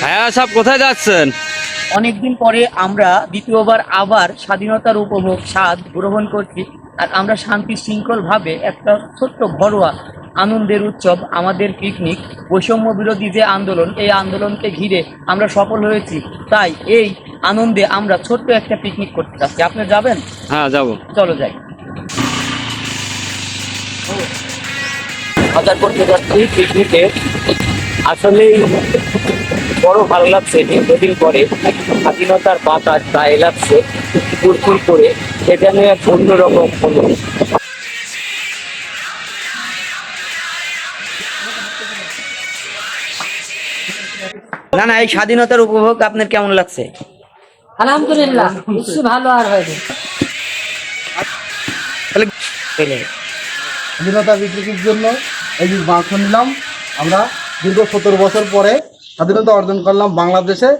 হ্যাঁ সব কোথায় যাচ্ছেন? অনেকদিন পরে আমরা দ্বিতীয়বার আবার স্বাধীনতার উপভোগ স্বাদ গ্রহণ করছি আর আমরা শান্তি শৃঙ্খলভাবে একটা ছোট্ট ঘরোয়া আনন্দের উৎসব আমাদের পিকনিক বৈষম্য বিরোধী যে আন্দোলন এই আন্দোলনকে ঘিরে আমরা সফল হয়েছি। তাই এই আনন্দে আমরা ছোট্ট একটা পিকনিক করতে চাচ্ছি আপনি যাবেন? হ্যাঁ যাব। চলো যাই। বাজার করতে যাচ্ছি পিকনিকে আসলেই বড় ভালো লাগছে দীর্ঘদিন পরে স্বাধীনতার বাতাস গায়ে লাগছে ফুরফুর করে সেটা নিয়ে এক অন্যরকম অনুভূতি। না না এই স্বাধীনতার উপভোগ আপনার কেমন লাগছে? আলহামদুলিল্লাহ বেশি ভালো আর হয়নি স্বাধীনতা বিক্রির জন্য এই যে মাংস নিলাম। আমরা দীর্ঘ সত্তর বছর পরে স্বাধীনতা অর্জন করলাম বাংলাদেশে।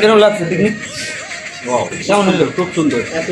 কেমন লাগছে পিকনিক কেমন হলো? খুব সুন্দর। এত